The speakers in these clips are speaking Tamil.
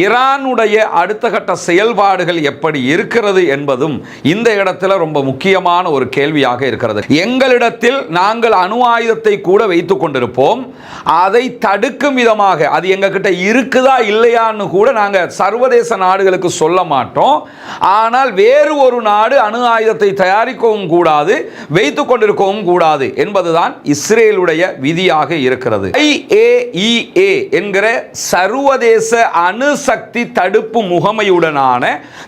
ஈரானுடைய அடுத்த கட்ட செயல்பாடுகள் எப்படி இருக்கிறது என்பதும் இந்த இடத்துல ரொம்ப முக்கியமான ஒரு கேள்வியாக இருக்கிறது. எங்களிடத்தில் நாங்கள் அணு ஆயுதத்தை கூட வைத்துக் கொண்டிருப்போம். அதை தடுக்கும் விதமாக அது எங்ககிட்ட இருக்குதா இல்லையான்னு கூட நாங்கள் சர்வதேச நாடுகளுக்கு சொல்ல மாட்டோம். ஆனால் வேறு ஒரு நாடு அணு ஆயுதத்தை தயாரிக்கவும் கூடாது வைத்துக் கொண்டிருக்கவும் கூடாது என்பதுதான் இஸ்ரேலுடைய விதியாக இருக்கிறது. ஐஏஇஏ என்கிற சர்வதேச அணு அணுசக்தி தடுப்பு முகமையுடனான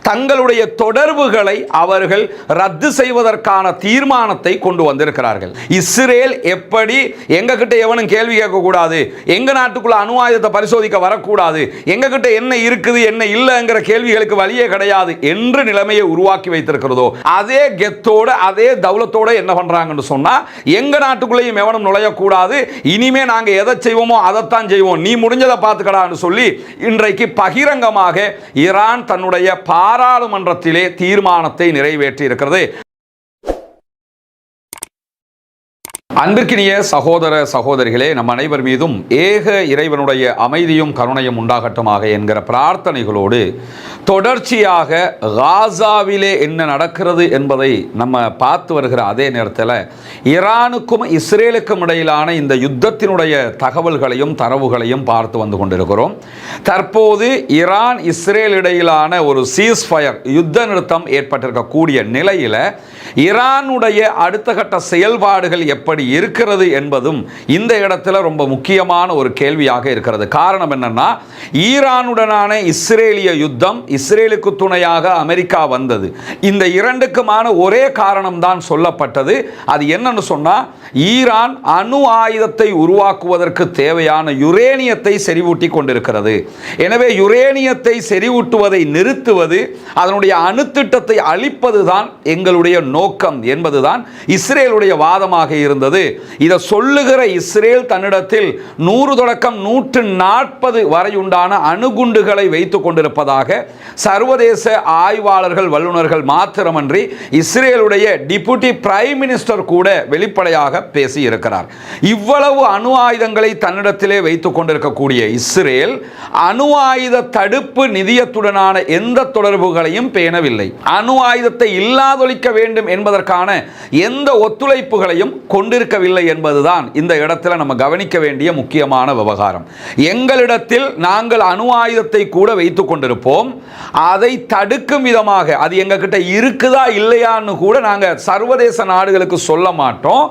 தங்களுடைய தொடர்புகளை அவர்கள் ரத்து செய்வதற்கான தீர்மானத்தை கொண்டு வந்திருக்கிறார்கள். இஸ்ரேல் எப்படி எங்ககிட்ட எவனும் கேள்வி கேட்கக்கூடாது எங்க நாட்டுக்குள்ள அணு ஆயுதத்தை பரிசோதிக்க வரக்கூடாது எங்ககிட்ட என்ன இருக்குது என்ன இல்லைங்கிற கேள்விகளுக்கு வழியே கிடையாது என்று நிலைமையை உருவாக்கி வைத்திருக்கிறதோ அதே கெத்தோட அதே தௌலத்தோட என்ன பண்றாங்கன்னு சொன்னா எங்க நாட்டுக்குள்ளேயும் எவனும் நுழையக்கூடாது இனிமே நாங்கள் எதை செய்வோமோ அதைத்தான் செய்வோம் நீ முடிஞ்சதை பார்த்துக்கடான்னு சொல்லி இன்றைக்கு பகிரங்கமாக ஈரான் தன்னுடைய பாராளுமன்றத்திலே தீர்மானத்தை நிறைவேற்றி இருக்கிறது. அன்பிற்கினிய சகோதர சகோதரிகளே நம் அனைவர் மீதும் ஏக இறைவனுடைய அமைதியும் கருணையும் உண்டாகட்டுமாக என்கிற பிரார்த்தனைகளோடு தொடர்ச்சியாக காசாவிலே என்ன நடக்கிறது என்பதை நம்ம பார்த்து வருகிற அதே நேரத்தில் ஈரானுக்கும் இஸ்ரேலுக்கும் இடையிலான இந்த யுத்தத்தினுடைய தகவல்களையும் தரவுகளையும் பார்த்து வந்து கொண்டிருக்கிறோம். தற்போது ஈரான் இஸ்ரேல் இடையிலான ஒரு சீஸ் ஃபயர் யுத்த நிறுத்தம் ஏற்பட்டிருக்கக்கூடிய நிலையில் ஈரானுடைய அடுத்த கட்ட செயல்பாடுகள் எப்படி இருக்கிறது என்பதும் இந்த இடத்துல ரொம்ப முக்கியமான ஒரு கேள்வியாக இருக்கிறது. காரணம் என்னன்னா ஈரானுடனான இஸ்ரேலிய யுத்தம் இஸ்ரேலுக்கு துணையாக அமெரிக்கா வந்தது. இந்த இரண்டுக்குமான ஒரே காரணம் தான் சொல்லப்பட்டது. அது என்னன்னு சொன்னா ஈரான் அணு ஆயுதத்தை உருவாக்குவதற்கு தேவையான யுரேனியத்தை செறிவூட்டி கொண்டிருக்கிறது. எனவே யுரேனியத்தை செறிவூட்டுவதை நிறுத்துவது அதனுடைய அணுத்திட்டத்தை அழிப்பதுதான் எங்களுடைய நோக்கம் என்பதுதான் இஸ்ரேலுடைய வாதமாக இருந்தது. இதை சொல்லுகிற இஸ்ரேல் தன்னிடத்தில் நூறு தொடக்கம் நூற்று நாற்பது வரையுண்டான அணுகுண்டுகளை வைத்துக் கொண்டிருப்பதாக சர்வதேச ஆய்வாளர்கள் வல்லுநர்கள் மாத்திரமன்றி இஸ்ரேலுடைய டிபுட்டி பிரைம் மினிஸ்டர் கூட வெளிப்படையாக பேசி இருக்கிறார் இவ்வளவு அணு ஆயுதங்களை தன்னிடத்திலே வைத்துக் கொண்டிருக்கக்கூடிய இஸ்ரேல் அணு ஆயுத தடுப்பு நிதியத்துடனான எந்த தொடர்புகளையும் பேணவில்லை. அணு ஆயுதத்தை இல்லாதொழிக்க வேண்டும் என்பதற்கான எந்த ஒத்துழைப்புகளையும் கொண்டிருக்கவில்லை என்பதுதான் இந்த இடத்துல நம்ம கவனிக்க வேண்டிய முக்கியமான விவகாரம். எங்களிடத்தில் நாங்கள் அணு ஆயுதத்தை கூட வைத்துக் கொண்டிருப்போம். அதை தடுக்கும் விதமாக அது எங்ககிட்ட இருக்குதா இல்லையான்னு கூட நாங்கள் சர்வதேச நாடுகளுக்கு சொல்ல மாட்டோம்.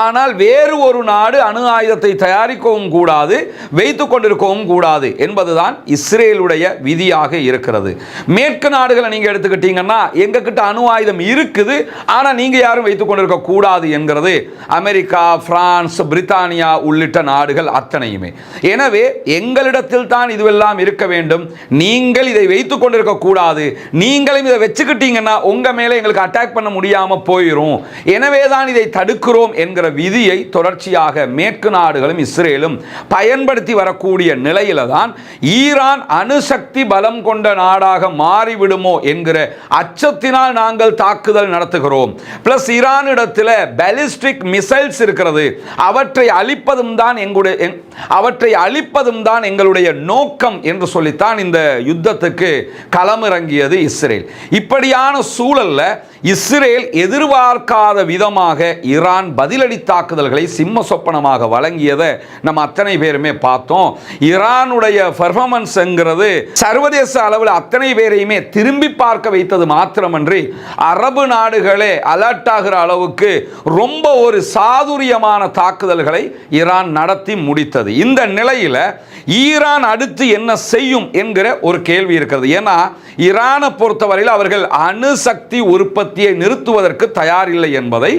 ஆனால் வேறு ஒரு நாடு அணு ஆயுதத்தை தயாரிக்கவும் கூடாது வைத்து கொண்டிருக்கவும் கூடாது என்பதுதான் இஸ்ரேலுடைய விதியாக இருக்கிறது. மேற்கு நாடுகளை நீங்கள் எடுத்துக்கிட்டீங்கன்னா எங்ககிட்ட அணு ஆயுதம் இருக்குது ஆனால் நீங்கள் யாரும் வைத்து கொண்டிருக்க கூடாது என்கிறது அமெரிக்கா பிரான்ஸ் பிரித்தானியா உள்ளிட்ட நாடுகள் அத்தனையுமே. எனவே எங்களிடத்தில் தான் இதுவெல்லாம் இருக்க வேண்டும். நீங்கள் இதை வைத்து வைத்து கொண்டிருக்க கூடாது நீங்களும் இதை வச்சுக்கிட்டீங்கன்னா உங்க மேலே எங்களுக்கு அட்டாக் பண்ண முடியாம போயிடும் எனவே தான் இதை தடுக்கிறோம் என்கிற விதியை தொடர்ச்சியாக மேற்கு நாடுகளும் இஸ்ரேலும் பயன்படுத்தி வரக்கூடிய நிலையில தான் ஈரான் அணுசக்தி பலம் கொண்ட நாடாக மாறிவிடுமோ என்கிற அச்சத்தினால் நாங்கள் தாக்குதல் நடத்துகிறோம். பிளஸ் ஈரானிடத்தில் பாலிஸ்டிக் மிசைல்ஸ் இருக்கிறது. அவற்றை அழிப்பதும் தான் எங்களுடைய அவற்றை அழிப்பதும் தான் எங்களுடைய நோக்கம் என்று சொல்லித்தான் இந்த யுத்தத்துக்கு களமிறங்கியது இஸ்ரேல். இப்படியான சூழலில் இஸ்ரேல் எதிர்பார்க்காத விதமாக ஈரான் பதிலடி தாக்குதல்களை சிம்ம சொப்பனமாக வழங்கியதை நம்ம அத்தனை பேருமே பார்த்தோம். ஈரானுடைய பெர்ஃபார்மன்ஸ்ங்கிறது சர்வதேச அளவில் அத்தனை பேரையுமே திரும்பி பார்க்க வைத்தது மாத்திரமன்றி அரபு நாடுகளே அலர்ட் ஆகிற அளவுக்கு ரொம்ப ஒரு சாதுரியமான தாக்குதல்களை ஈரான் நடத்தி முடித்தது. இந்த நிலையில ஈரான் அடுத்து என்ன செய்யும் என்கிற ஒரு கேள்வி இருக்கிறது. ஏன்னா ஈரானை பொறுத்தவரையில் அவர்கள் அணுசக்தி உற்பத்தியை நிறுத்துவதற்கு தயாரில்லை என்பதை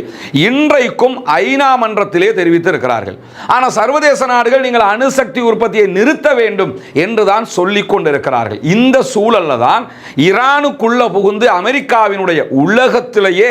இன்றைக்கும் ஐநா மன்றத்திலே தெரிவித்திருக்கிறார்கள். ஆனால் சர்வதேச நாடுகள் நீங்கள் அணுசக்தி உற்பத்தியை நிறுத்த வேண்டும் என்றுதான் சொல்லிக் கொண்டிருக்கிறார்கள். இந்த சூழல்ல தான் ஈரானுக்குள்ள புகுந்து அமெரிக்காவினுடைய உலகத்திலேயே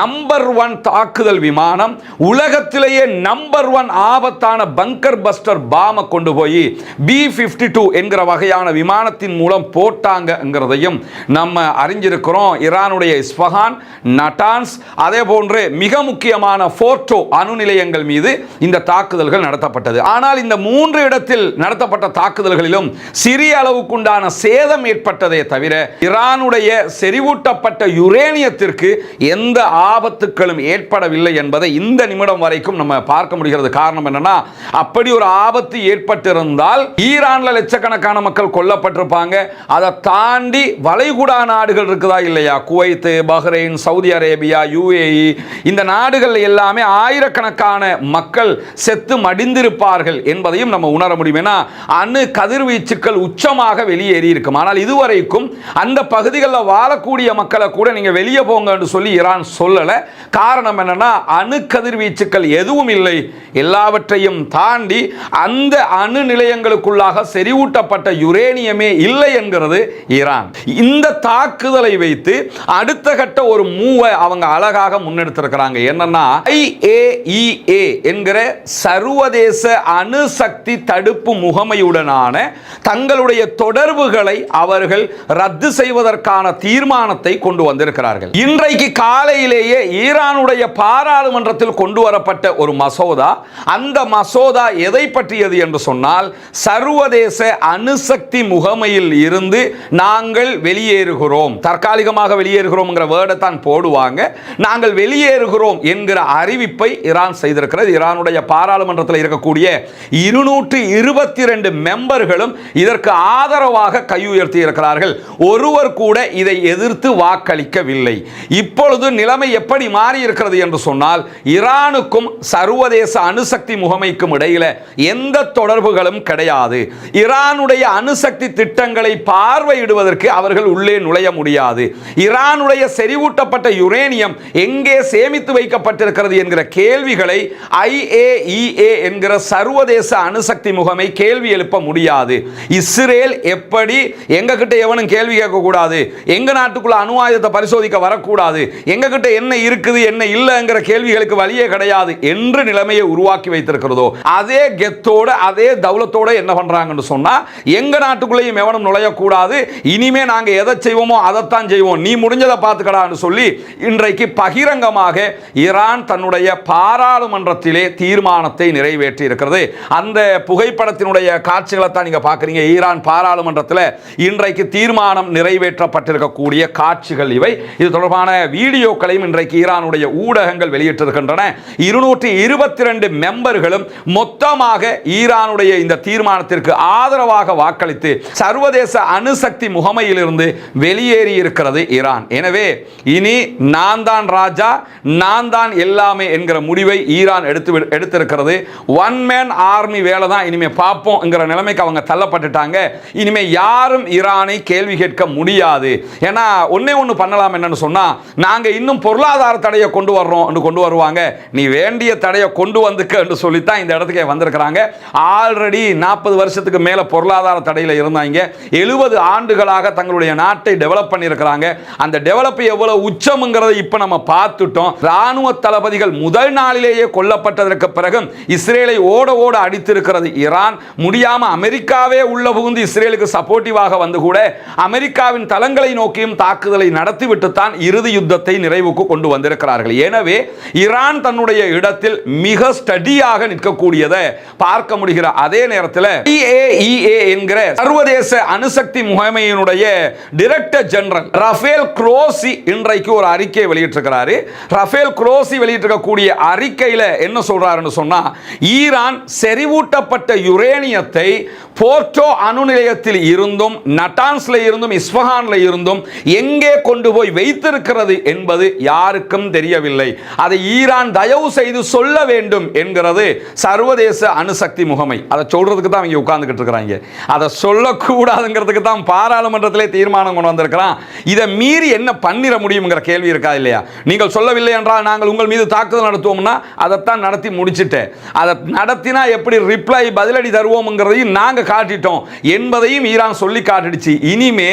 நம்பர் ஒன் தாக்குதல் விமானம் உலகத்திலேயே நம்பர் ஒன் ஆபத்தான பங்கர் பஸ்டர் பாம கொண்டு போய் பி பிப்டி டூ என்கிற வகையான விமானத்தின் மூலம் போட்டாங்க போட்டாங்கங்கிறதையும் நம்ம அறிஞ்சிருக்கிறோம். ஈரானுடைய இஸ்பஹான் நட்டான்ஸ் அதே போன்று மிக முக்கியமான போர்ட்டோ அணு நிலையங்கள் மீது இந்த தாக்குதல்கள் நடத்தப்பட்டது. ஆனால் இந்த மூன்று இடத்தில் நடத்தப்பட்ட தாக்குதல்களிலும் சிறிய அளவுக்குண்டான சேதம் ஏற்பட்டதே தவிர ஈரானுடைய செறிவூட்டப்பட்ட யுரேனியத்திற்கு எந்த ஆபத்துக்களும் ஏற்படவில்லை என்பதை இந்த நிமிடம் வரைக்கும் நம்ம பார்க்க முடிகிறது. காரணம் என்னன்னா அப்படி ஒரு ஆபத்து ஏற்பட்டிருந்தால் ஈரான்ல லட்சக்கணக்கான மக்கள் கொல்லப்பட்டிருப்பாங்க. அதை தாண்டி வளைகுடா நாடுகள் இருக்குதா இல்லையா? Kuwait Bahrain Saudi Arabia UAE. இந்த நாடுகள் எல்லாமே ஆயிரக்கணக்கான மக்கள் செத்து மடிந்திருப்பார்கள் என்பதையும் நம்ம உணர முடியும். ஏன்னா அணு கதிர்வீச்சுக்கள் உச்சமாக வெளியேறி இருக்கும் ஆனால் இதுவரைக்கும் அந்த பகுதிகளில் வாழக்கூடிய மக்களை கூட நீங்கள் வெளியே போங்கன்னு சொல்லி ஈரான் சொல்லலை. காரணம் என்னன்னா அணு கதிர்வீச்சுக்கள் எதுவும் இல்லை. எல்லாவற்றையும் தாண்டி அந்த அணு நிலையங்களுக்குள்ளாக செறிவூட்டப்பட்ட யுரேனியமே இல்லை என்கிறது ஈரான். இந்த தாக்குதலை வைத்து அடுத்த கட்ட ஒரு மூவை அவங்க அழகாக முன்னெடுத்திருக்கிறாங்க. என்னன்னா ஐஏஇஏ என்கிற சர்வதேச அணுசக்தி தடுப்பு முகமையுடனான தங்களுடைய தொடர்புகளை அவர்கள் ரத்து செய்வதற்கான தீர்மானத்தை கொண்டு வந்திருக்கிறார்கள். இன்றைக்கு காலையிலேயே ஈரானுடைய பாராளுமன்றத்தில் கொண்டு வரப்பட்ட ஒரு மசோதா அந்த மசோதா எதை பற்றியது என்று சொன்னால் சர்வதேச அணுசக்தி முகமையில் இருந்து நாங்கள் வெளியேறுகிறோம். தற்காலிகமாக வெளியேறுகிறோம்ங்கிற வேர்டை தான் போடுவாங்க. நாங்கள் வெளியேறுகிறோம் என்கிற அறிவிப்பை ஈரான் செய்திருக்கிறது. ஈரானுடைய பாராளுமன்றத்தில் இருக்கக்கூடிய இருநூற்று இருபத்தி ரெண்டு மெம்பர்களும் இதற்கு ஆதரவாக கையுயர்த்தி இருக்கிறார்கள். ஒருவர் கூட இதை எதிர்த்து வாக்களிக்கவில்லை. இப்பொழுது நிலைமை எப்படி மாறி இருக்கிறது என்று சொன்னால் ஈரானுக்கும் சர்வதேச அணுசக்தி முகமைக்கும் இடையில எந்த தொடர்புகளும் கிடையாது. ஈரானுடைய அணுசக்தி திட்டங்களை பார்வை பார்வையிடுவதற்கு அவர்கள் உள்ளே நுழைய முடியாது. ஈரானுடைய செறிவூட்டப்பட்ட யுரேனியம் எங்கே சேமித்து வைக்கப்பட்டிருக்கிறது என்கிற கேள்விகளை ஐஏஇஏ என்கிற சர்வதேச அணுசக்தி முகமை கேள்வி எழுப்ப முடியாது. இஸ்ரேல் எப்படி எங்ககிட்ட எவனும் கேள்வி கேட்கக்கூடாது? எங்க நாட்டுக்குள்ள அணு ஆயுதத்தை பரிசோதிக்க வரக்கூடாது? எங்ககிட்ட என்ன இருக்குது என்ன இல்லைங்கிற கேள்விகளுக்கு வழியே கிடையாது என்று நிலைமையை உருவாக்கி வைத்திருக்கிறதோ அதே கெத்தோட அதே தௌலத்தோட என்ன பண்றாங்கன்னு சொன்னா எங்க நாட்டுக்குள்ளேயும் எவனும் நுழையக்கூடாது இனிமே நாங்கள் எதை செய்வோமோ அதைத்தான் செய்வோம். நீ முடிஞ்சதை பார்த்துக்கடான்னு சொல்லி இன்றைக்கு பகிரங்கமாக ஈரான் தன்னுடைய பாராளுமன்றத்திலே தீர்மானத்தை நிறைவேற்றி இருக்கிறது. அந்த புகைப்படத்தினுடைய காட்சிகளை தான் நீங்க பார்க்குறீங்க. ஈரான் பாராளுமன்றத்தில் இன்றைக்கு தீர்மானம் நிறைவேற்றப்பட்டிருக்கக்கூடிய காட்சிகள் இவை. இது தொடர்பான வீடியோக்களையும் இன்றைக்கு ஈரானுடைய ஊடகங்கள் வெளியிட்டிருக்கின்றன. இருநூற்றி இருபத்தி ரெண்டு மெம்பர்களும் மொத்தமாக ஈரானுடைய இந்த தீர்மானத்திற்கு ஆதரவாக வாக்களித்து சர்வதேச அணுசக்தி முகமையிலிருந்து வெளியேறி இருக்கிறது ஈரான். எனவே இனி நான் தான் ராஜா நான் தான் எல்லாமே என்கிற முடிவை ஈரான் எடுத்து எடுத்திருக்கிறது. ஒன் மேன் ஆர்மி வேலை தான் இனிமே பார்ப்போம்ங்கிற நிலைமைக்கு அவங்க தள்ளப்பட்டுட்டாங்க. இனிமே யாரும் ஈரானை கேள்வி கேட்க முடியாது. ஏன்னா ஒன்றே ஒன்று பண்ணலாம் என்னன்னு சொன்னால் நாங்கள் இன்னும் பொருளாதார தடையை கொண்டு வர்றோம் கொண்டு வருவாங்க. நீ வேண்டிய தடையை கொண்டு வந்துக்க சொல்லித்தான் இந்த இடத்துக்கே வந்திருக்கிறாங்க. ஆல்ரெடி நாற்பது வருஷத்துக்கு மேலே பொருளாதார தடையில் இருந்தாங்க. எழுபது ஆண்டு ஆண்டுகளாக தங்களுடைய நாட்டை டெவலப் பண்ணியிருக்கிறாங்க. அந்த டெவலப் எவ்வளவு உச்சம்ங்கிறதை இப்போ நம்ம பார்த்துட்டோம். ராணுவ தளபதிகள் முதல் நாளிலேயே கொல்லப்பட்டதற்கு பிறகு இஸ்ரேலை ஓட ஓட அடித்திருக்கிறது ஈரான். முடியாமல் அமெரிக்காவே உள்ள புகுந்து இஸ்ரேலுக்கு சப்போர்ட்டிவாக வந்து கூட அமெரிக்காவின் தளங்களை நோக்கியும் தாக்குதலை நடத்திவிட்டு தான் இறுதி யுத்தத்தை நிறைவுக்கு கொண்டு வந்திருக்கிறார்கள். எனவே ஈரான் தன்னுடைய இடத்தில் மிக ஸ்டடியாக நிற்கக்கூடியதை பார்க்க முடிகிற அதே நேரத்தில் என்கிற சர்வதேச அணுசக்தி தலைமையினுடைய டிரெக்டர் ஜெனரல் ரஃபேல் குரோசி இன்றைக்கு ஒரு அறிக்கையை வெளியிட்டிருக்கிறாரு. ரஃபேல் குரோசி வெளியிட்டிருக்கக்கூடிய அறிக்கையில் என்ன சொல்றாருன்னு சொன்னா ஈரான் செறிவூட்டப்பட்ட யுரேனியத்தை போர்ட்டோ அணு நிலையத்தில் இருந்தும் நட்டான்ஸ்ல இருந்தும் இஸ்பஹான்ல இருந்தும் எங்கே கொண்டு போய் வைத்திருக்கிறது என்பது யாருக்கும் தெரியவில்லை. அதை ஈரான் தயவு செய்து சொல்ல வேண்டும் என்கிறது சர்வதேச அணுசக்தி முகமை. அதை சொல்றதுக்கு தான் அவங்க உட்கார்ந்துக்கிட்டு இருக்கிறாங்க. அதை சொல்லக்கூடாதுங்கிறதுக்கு தான் பாராளுமன்றத்திலே தீர்மானம் கொண்டு வந்திருக்கிறான். இதை மீறி என்ன பண்ணிட முடியுங்கிற கேள்வி இருக்கா இல்லையா? நீங்கள் சொல்லவில்லை என்றால் நாங்கள் உங்கள் மீது தாக்குதல் நடத்துவோம்னா அதைத்தான் நடத்தி முடிச்சிட்டேன். அதை நடத்தினா எப்படி ரிப்ளை பதிலடி தருவோம்ங்கிறதையும் நாங்கள் காட்டிட்டோம். என்பதையும் ஈரான் சொல்லி காட்டிடுச்சு. இனிமே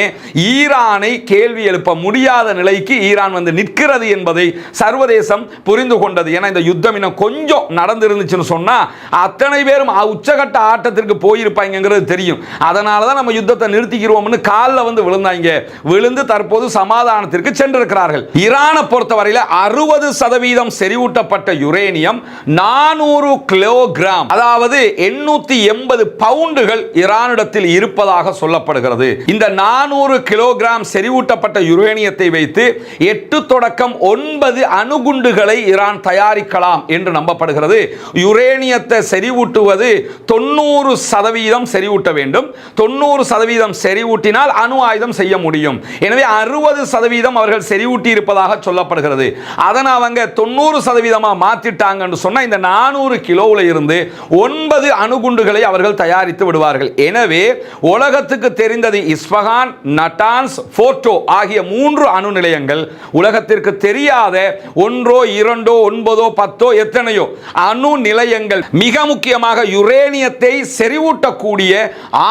ஈரானை கேள்வி எழுப்ப முடியாத நிலைக்கு ஈரான் வந்து நிற்கிறது என்பதை சர்வதேசம் புரிந்து கொண்டது. ஏன்னா இந்த யுத்தம் இன்னும் கொஞ்சம் நடந்திருந்துச்சுன்னு சொன்னால் அத்தனை பேரும் உச்சகட்ட ஆட்டத்திற்கு போயிருப்பாங்கிறது தெரியும். அதனால தான் நம்ம யுத்தத்தை நிறுத்திக்கிறோம்னு காலில் வந்து விழுந்தாங்க. விழுந்து தற்போது சமாதானத்திற்கு சென்றிருக்கிறார்கள். ஈரானை பொறுத்தவரையில் அறுபது சதவீதம் செறிவூட்டப்பட்ட யுரேனியம் நானூறு கிலோகிராம் அதாவது எண்ணூத்தி எண்பது பவுண்டுகள் ஈரானிடத்தில் இருப்பதாக சொல்லப்படுகிறது. இந்த நானூறு கிலோகிராம் செறிவூட்டப்பட்ட யுரேனியத்தை வைத்து எட்டு தொடக்கம் ஒன்பது அணுகுண்டுகளை ஈரான் தயாரிக்கலாம் என்று நம்பப்படுகிறது. யுரேனியத்தை செறிவூட்டுவது தொண்ணூறு சதவீதம் செறிவூட்ட வேண்டும். தொண்ணூறு சதவீதம் செறிவூட்ட செறிவூட்டினால் அணு ஆயுதம் செய்ய முடியும். எனவே அறுபது சதவீதம் அவர்கள் செறிவூட்டி இருப்பதாக சொல்லப்படுகிறது. அதனை அவங்க தொண்ணூறு சதவீதமாக மாற்றிட்டாங்கன்னு சொன்னால் இந்த நானூறு கிலோவில் இருந்து ஒன்பது அணுகுண்டுகளை அவர்கள் தயாரித்து விடுவார்கள். எனவே உலகத்துக்கு தெரிந்தது இஸ்பகான் நட்டான்ஸ் போர்ட்டோ ஆகிய மூன்று அணு நிலையங்கள் உலகத்திற்கு தெரியாத ஒன்றோ இரண்டோ ஒன்பதோ பத்தோ எத்தனையோ அணு நிலையங்கள். மிக முக்கியமாக யுரேனியத்தை செறிவூட்டக்கூடிய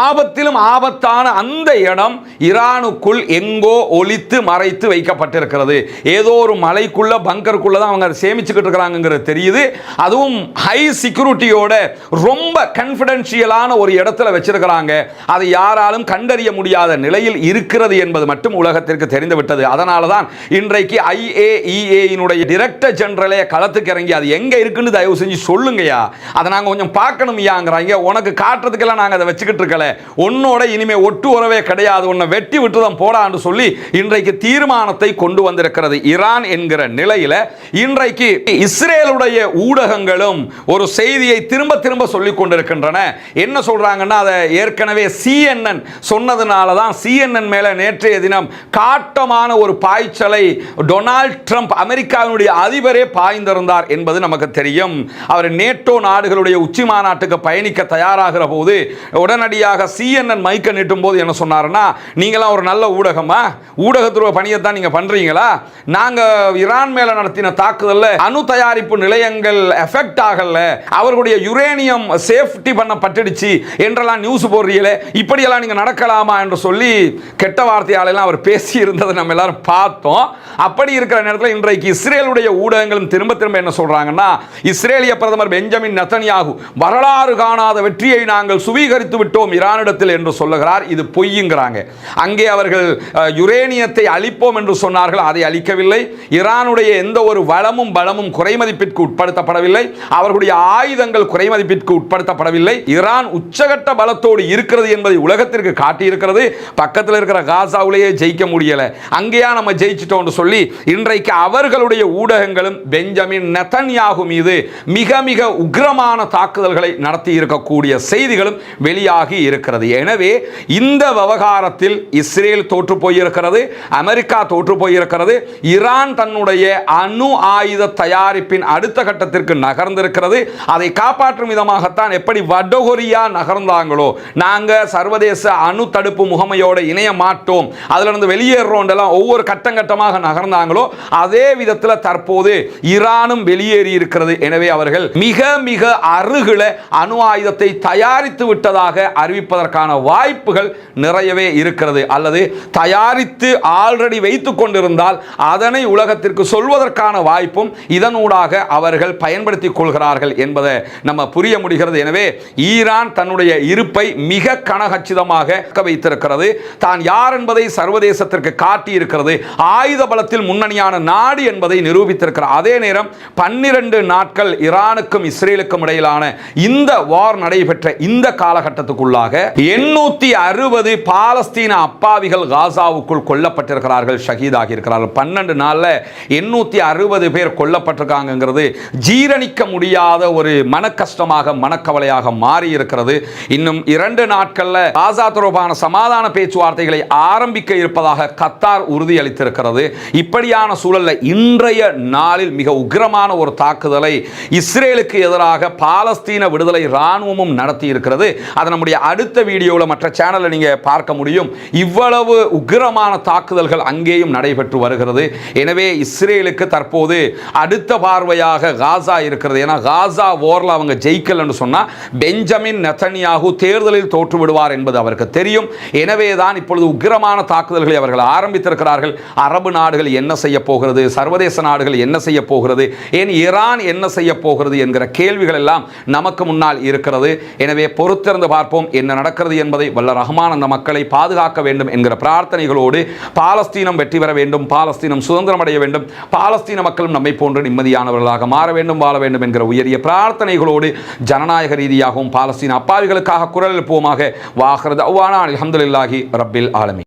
ஆபத்திலும் ஆபத்தான அந்த இடம் ஈரானுக்குள் எங்கோ ஒழித்து மறைத்து வைக்கப்பட்டிருக்கிறது. ஏதோ ஒரு மலைக்குள்ள பங்கருக்குள்ள தான் அவங்க சேமிச்சுக்கிட்டு இருக்கிறாங்கிறது தெரியுது. அதுவும் ஹை செக்யூரிட்டியோட ரொம்ப கன்ஃபிடென்ஷியலான ஒரு இடத்துல வச்சிருக்கிறாங்க. அதை யாராலும் கண்டறிய முடியாத நிலையில் இருக்கிறது என்பது மட்டும் உலகத்திற்கு தெரிந்துவிட்டது. அதனால தான் இன்றைக்கு ஐஏஇஏயினுடைய டிரெக்டர் ஜெனரலே களத்துக்கு இறங்கி அது எங்க இருக்குன்னு தயவு செஞ்சு சொல்லுங்கய்யா. அதை நாங்கள் கொஞ்சம் பார்க்கணும்யாங்கிறாங்க உனக்கு காட்டுறதுக்கெல்லாம் நாங்கள் அதை வச்சுக்கிட்டு இருக்கல. உன்னோட இனிமே ஒட்டு உறவே கிடையாது உன்னை வெட்டி விட்டுதான் போடான்னு சொல்லி இன்றைக்கு தீர்மானத்தை கொண்டு வந்திருக்கிறது. ஈரான் என்கிற நிலையில இன்றைக்கு இஸ்ரேலுடைய ஊடகங்களும் ஒரு செய்தியை திரும்ப திரும்ப சொல்லிக் கொண்டிருக்கின்றன. என்ன சொல்றாங்கன்னா அதை ஏற்கனவே சிஎன்என் சொன்னதுனால தான் சிஎன்என் மேல நேற்றைய தினம் காட்டமான ஒரு பாய்ச்சலை டொனால்ட் ட்ரம்ப் அமெரிக்காவினுடைய அதிபரே பாய்ந்திருந்தார் என்பது நமக்கு தெரியும். அவர் நேட்டோ நாடுகளுடைய உச்சி மாநாட்டுக்கு பயணிக்க தயாராகிற போது உடனடியாக சிஎன்என் மைக்க நீட்டும் போது என்ன சொன்னாருன்னா நீங்களாம் ஒரு நல்ல ஊடகமா? ஊடகத்துறை பணியை தான் நீங்க பண்றீங்களா? நாங்க ஈரான் மேல நடத்தின தாக்குதலில் அணு தயாரிப்பு நிலையங்கள் எஃபெக்ட் ஆகல. அவர்களுடைய யுரேனியம் சேஃப்டி பண்ணப்பட்டுடுச்சு என்றெல்லாம் நியூஸ் போடுறீங்களே இப்படியெல்லாம் நீங்க நடக்கலாமா என்று சொல்லி கெட்ட வார்த்தையாலெல்லாம் அவர் பேசி இருந்ததை நம்ம எல்லாரும் பார்த்தோம். அப்படி இருக்கிற நேரத்தில் இன்றைக்கு இஸ்ரேலுடைய ஊடகங்களும் திரும்ப திரும்ப என்ன சொல்றாங்கன்னா இஸ்ரேலிய பிரதமர் பெஞ்சமின் நத்தனியாகு வரலாறு காணாத வெற்றியை நாங்கள் சுவீகரித்து விட்டோம் ஈரானிடத்தில் என்று சொல்லுகிறார். இது பொய்யுங்கிறாங்க அங்கே அவர்கள் யுரேனியத்தை அழிப்போம் என்று சொன்னார்கள் அதை அழிக்கவில்லை. ஈரானுடைய எந்த ஒரு வளமும் பலமும் குறைமதிப்பிற்கு உட்படுத்தப்படவில்லை. அவர்களுடைய ஆயுதங்கள் குறைமதிப்பிற்கு உட்படுத்தப்படவில்லை. ஈரான் உச்சகட்ட பலத்தோடு இருக்கிறது என்பதை உலகத்திற்கு காட்டியிருக்கிறது. பக்கத்தில் இருக்கிற காசாவிலேயே ஜெயிக்க முடியலை. அங்கேயா நம்ம ஜெயிச்சிட்டோம்னு சொல்லி இன்றைக்கு அவர்களுடைய ஊடகங்களும் பெஞ்சமின் நெத்தன்யாகு மீது மிக மிக உக்ரமான தாக்குதல்களை நடத்தி இருக்கக்கூடிய செய்திகளும் வெளியாகி இருக்கிறது. எனவே இந்த விவகாரம் விவகாரத்தில் இஸ்ரேல் தோற்று போயிருக்கிறது அமெரிக்கா தோற்று போயிருக்கிறது ஈரான் தன்னுடைய அணு ஆயுத தயாரிப்பின் அடுத்த கட்டத்திற்கு நகர்ந்திருக்கிறது. அதை காப்பாற்றும் விதமாகத்தான் எப்படி வடகொரியா நகர்ந்தாங்களோ நாங்க சர்வதேச அணு தடுப்பு முகமையோடு இணைய மாட்டோம். அதுல இருந்து ஒவ்வொரு கட்டம் கட்டமாக நகர்ந்தாங்களோ அதே விதத்தில் தற்போது ஈரானும் வெளியேறி இருக்கிறது. எனவே அவர்கள் மிக மிக அருகில அணு ஆயுதத்தை தயாரித்து விட்டதாக அறிவிப்பதற்கான வாய்ப்புகள் நிறைய நிறையவே இருக்கிறது அல்லது தயாரித்து ஆல்ரெடி வைத்து கொண்டிருந்தால் அதனை உலகத்திற்கு சொல்வதற்கான வாய்ப்பும் இதனூடாக அவர்கள் பயன்படுத்தி கொள்கிறார்கள் என்பதை நம்ம புரிய முடிகிறது. எனவே ஈரான் தன்னுடைய இருப்பை மிக கனகச்சிதமாக வைத்திருக்கிறது. தான் யார் என்பதை சர்வதேசத்திற்கு காட்டியிருக்கிறது. ஆயுத பலத்தில் முன்னணியான நாடு என்பதை நிரூபித்திருக்கிறார் அதே நேரம் பன்னிரண்டு நாட்கள் ஈரானுக்கும் இஸ்ரேலுக்கும் இடையிலான இந்த வார் நடைபெற்ற இந்த காலகட்டத்துக்குள்ளாக எண்ணூத்தி அறுபது பாலஸ்தீன அப்பாவிகள் காசாவுக்குள் கொல்லப்பட்டிருக்கிறார்கள் ஷஹீதாகி இருக்கிறார்கள். பன்னெண்டு நாளில் எண்ணூற்றி அறுபது பேர் கொல்லப்பட்டிருக்காங்கிறது ஜீரணிக்க முடியாத ஒரு மனக்கஷ்டமாக மனக்கவலையாக மாறி இருக்கிறது இன்னும் இரண்டு நாட்கள்ல காசா தொடர்பான சமாதான பேச்சுவார்த்தைகளை ஆரம்பிக்க இருப்பதாக கத்தார் உறுதியளித்திருக்கிறது. இப்படியான சூழல்ல இன்றைய நாளில் மிக உக்கிரமான ஒரு தாக்குதலை இஸ்ரேலுக்கு எதிராக பாலஸ்தீன விடுதலை இராணுவமும் நடத்தி இருக்கிறது அதை நம்முடைய அடுத்த வீடியோவில் மற்ற சேனலில் நீங்க பார்க்க முடியும். இவ்வளவு உக்கிரமான தாக்குதல்கள் அங்கேயும் நடைபெற்று வருகிறது. எனவே இஸ்ரேலுக்கு தற்போது அடுத்த பார்வையாக காசா இருக்கிறது. ஏன்னா காசா ஓரில் அவங்க ஜெயிக்கலன்னு சொன்னால் பெஞ்சமின் நெத்தனியாகு தேர்தலில் தோற்றுவிடுவார் என்பது அவருக்கு தெரியும். எனவே தான் இப்பொழுது உக்கிரமான தாக்குதல்களை அவர்கள் ஆரம்பித்திருக்கிறார்கள். அரபு நாடுகள் என்ன செய்ய போகிறது? சர்வதேச நாடுகள் என்ன செய்ய போகிறது? ஏன் ஈரான் என்ன செய்ய போகிறது என்கிற கேள்விகள் எல்லாம் நமக்கு முன்னால் இருக்கிறது. எனவே பொறுத்திருந்து பார்ப்போம் என்ன நடக்கிறது என்பதை. வல்ல ரஹ்மான் அந்த மக்களை பாதுகாக்க வேண்டும் என்கிற பிரார்த்தனைகளோடு பாலஸ்தீனம் வெற்றி பெற வேண்டும் பாலஸ்தீனம் சுதந்திரம் அடைய வேண்டும் பாலஸ்தீன மக்களும் நம்மை போன்று நிம்மதியானவர்களாக மாற வேண்டும் வாழ வேண்டும் என்கிற உயரிய பிரார்த்தனைகளோடு ஜனநாயக ரீதியாகவும் பாலஸ்தீன அப்பாவிகளுக்காக குரல் எழுப்புவோமாக. வாகிறது அவ்வானா அலமதுல்லாஹி ரப்பில் ஆலமி